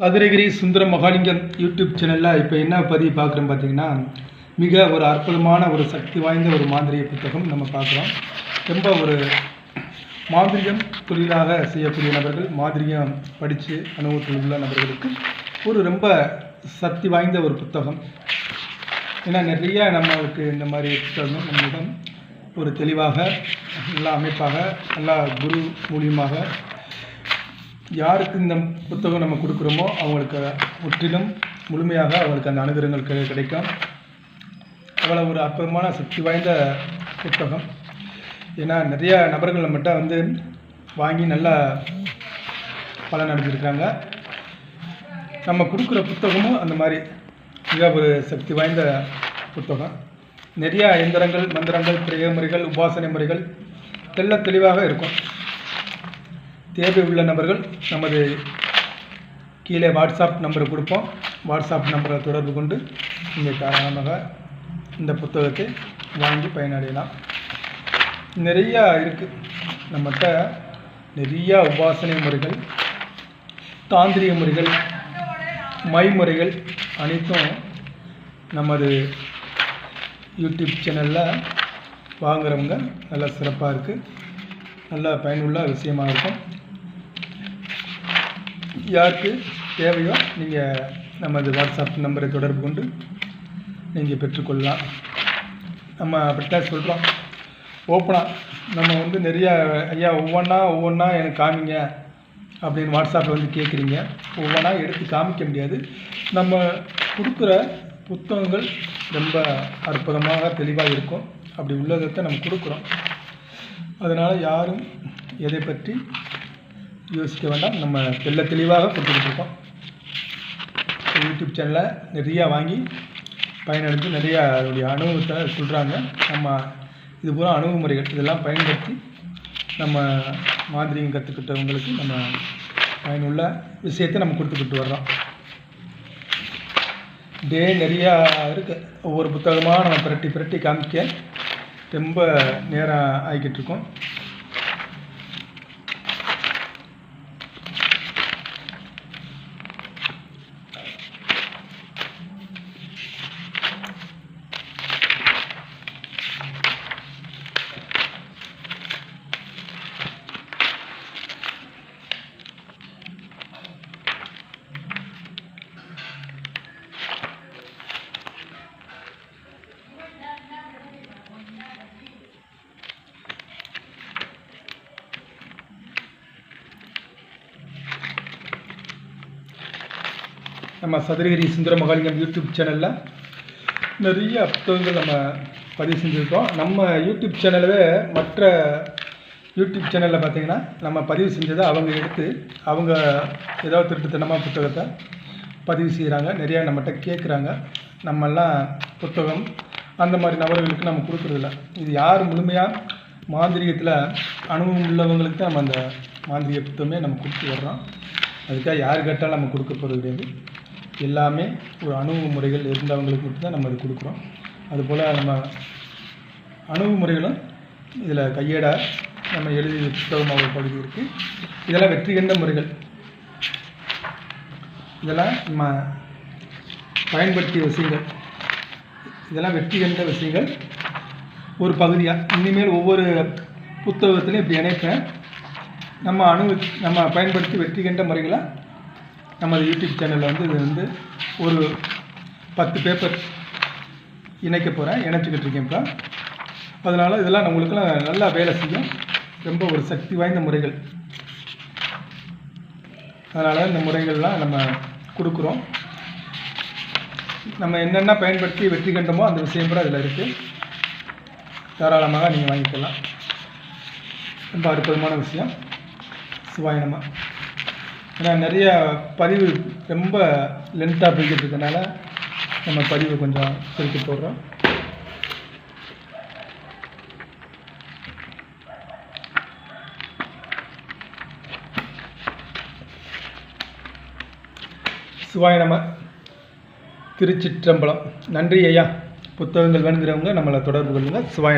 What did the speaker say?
சதுரகிரி சுந்தர Mahalingam YouTube சேனலில் இப்போ என்ன பதிவு பார்க்குறோம் பார்த்தீங்கன்னா மிக ஒரு அற்புதமான ஒரு சக்தி வாய்ந்த ஒரு மாந்திரிய புத்தகம் நம்ம பார்க்குறோம். ரொம்ப ஒரு மாந்திரியம் தொழிலாக செய்யக்கூடிய நபர்கள் மாந்திரியம் படித்து அனுபவத்தில் உள்ள நபர்களுக்கு ஒரு ரொம்ப சக்தி வாய்ந்த ஒரு புத்தகம். ஏன்னா நிறைய நம்மளுக்கு இந்த மாதிரி புத்தகம் நம்மிடம் ஒரு தெளிவாக நல்ல அமைப்பாக நல்லா குரு மூலியமாக யாருக்கு இந்த புத்தகம் நம்ம கொடுக்குறோமோ அவங்களுக்கு முற்றிலும் முழுமையாக அவங்களுக்கு அந்த அனுகிரகங்கள் கிடை- கிடைக்கும். அவ்வளோ ஒரு அற்புதமான சக்தி வாய்ந்த புத்தகம். ஏன்னா நிறைய நபர்கள் நம்மகிட்ட வந்து வாங்கி நல்லா பலன் அடைஞ்சிருக்காங்க நம்ம கொடுக்குற புத்தகமும் அந்த மாதிரி மிக ஒரு சக்தி வாய்ந்த புத்தகம். நிறைய எந்திரங்கள் மந்திரங்கள் பிரேய முறைகள் உபாசனை முறைகள் தெல்ல தெளிவாக இருக்கும். தேவை உள்ள நபர்கள் நமது கீழே வாட்ஸ்அப் நம்பரை கொடுப்போம். வாட்ஸ்அப் நம்பரை தொடர்பு கொண்டு நீங்கள் தாராளமாக இந்த புத்தகத்தை வாங்கி பயனடையலாம். நிறையா இருக்குது நம்மகிட்ட நிறையா உபாசனை முறைகள் தாந்திரிக முறைகள் மைமுறைகள் அனைத்தும் நமது யூடியூப் சேனலில் வாங்குறவங்க நல்லா சிறப்பாக இருக்குது நல்ல பயனுள்ள விஷயமாக இருக்கும். யாருக்கு தேவையோ நீங்கள் நமது வாட்ஸ்அப் நம்பரை தொடர்பு கொண்டு நீங்கள் பெற்றுக்கொள்ளலாம். நம்ம அப்படித்தான் சொல்கிறோம் ஓப்பனாக நம்ம வந்து நிறையா ஐயா ஒவ்வொன்றா ஒவ்வொன்றா எனக்கு காமிங்க அப்படின்னு வாட்ஸ்அப்பில் வந்து கேட்குறீங்க ஒவ்வொன்றா எடுத்து காமிக்க முடியாது. நம்ம கொடுக்குற புத்தகங்கள் ரொம்ப அற்புதமாக தெளிவாக இருக்கும். அப்படி உள்ளதை நம்ம கொடுக்குறோம். அதனால் யாரும் எதை பற்றி யோசிக்க வேண்டாம். நம்ம தெல்ல தெளிவாக கொடுத்துக்கிட்டு இருக்கோம். யூடியூப் சேனலை நிறையா வாங்கி பயனடைந்து நிறையா அதனுடைய அனுபவத்தை சொல்கிறாங்க நம்ம இது பூரா அணுகுமுறைகள். இதெல்லாம் பயன்படுத்தி நம்ம மாதிரியும் கற்றுக்கிட்டவங்களுக்கு நம்ம பயனுள்ள விஷயத்தை நம்ம கொடுத்துக்கிட்டு வர்றோம். டே நிறையா இருக்குது ஒவ்வொரு புத்தகமாக நம்ம பிரட்டி பிரட்டி காமிக்க ரொம்ப நேரம் ஆகிக்கிட்டு இருக்கோம். நம்ம சதுரகிரி சுந்தர மகாலிங்கம் யூடியூப் சேனலில் நிறைய புத்தகங்கள் நம்ம பதிவு செஞ்சுருக்கோம். நம்ம யூடியூப் சேனலவே மற்ற யூடியூப் சேனலில் பார்த்தீங்கன்னா நம்ம பதிவு செஞ்சதை அவங்க எடுத்து அவங்க ஏதாவது திருட்டுத்தனமாக புத்தகத்தை பதிவு செய்கிறாங்க நிறையா நம்மகிட்ட கேட்குறாங்க நம்மெல்லாம் புத்தகம் அந்த மாதிரி நபர்களுக்கு நம்ம கொடுக்குறதில்ல. இது யார் முழுமையாக மாந்திரிகத்தில் அனுபவம் உள்ளவங்களுக்கு தான் நம்ம அந்த மாந்திரிக புத்தகமே நம்ம கொடுத்து வர்றோம். அதுக்காக யார் கேட்டாலும் நம்ம கொடுக்க போகிறது கிடையாது. எல்லாமே ஒரு அணுகுமுறைகள் இருந்தவங்களுக்கு மட்டும்தான் நம்ம இது கொடுக்குறோம். அதுபோல் நம்ம அணுகுமுறைகளும் இதில் கையேடாக நம்ம எழுதி புத்தகமாக ஒரு பகுதி இருக்குது இதெல்லாம் வெற்றி கண்ட முறைகள். இதெல்லாம் நம்ம பயன்படுத்திய விஷயங்கள். இதெல்லாம் வெற்றி கண்ட விஷயங்கள். ஒரு பகுதியாக இனிமேல் ஒவ்வொரு புத்தகத்திலையும் இப்படி இணைப்பேன். நம்ம அணு நம்ம பயன்படுத்தி வெற்றி கண்ட முறைகளை நமது யூடியூப் சேனலில் வந்து இது வந்து ஒரு பத்து பேப்பர் இணைக்க போகிறேன் இணைச்சிக்கிட்டு இருக்கேன் இப்போ. அதனால் இதெல்லாம் நம்மளுக்கெல்லாம் நல்லா வேலை செய்யும். ரொம்ப ஒரு சக்தி வாய்ந்த முறைகள். அதனால் இந்த முறைகள்லாம் நம்ம கொடுக்குறோம். நம்ம என்னென்ன பயன்படுத்தி வெற்றி கண்டமோ அந்த விஷயம் கூட அதில் இருக்குது தாராளமாக நீங்கள் வாங்கிக்கலாம். ரொம்ப அற்புதமான விஷயம். சிவாயனமா ஏன்னா நிறைய பதிவு ரொம்ப லென்த்தாக போய்கிட்டு இருக்கனால நம்ம பதிவு கொஞ்சம் சுருக்கி போடுறோம். சிவாய நம. திருச்சிற்றம்பலம். நன்றி ஐயா. புத்தகங்கள் வேணுங்கிறவங்க நம்மளை தொடர்பு கொள்ளுங்கள் சிவாய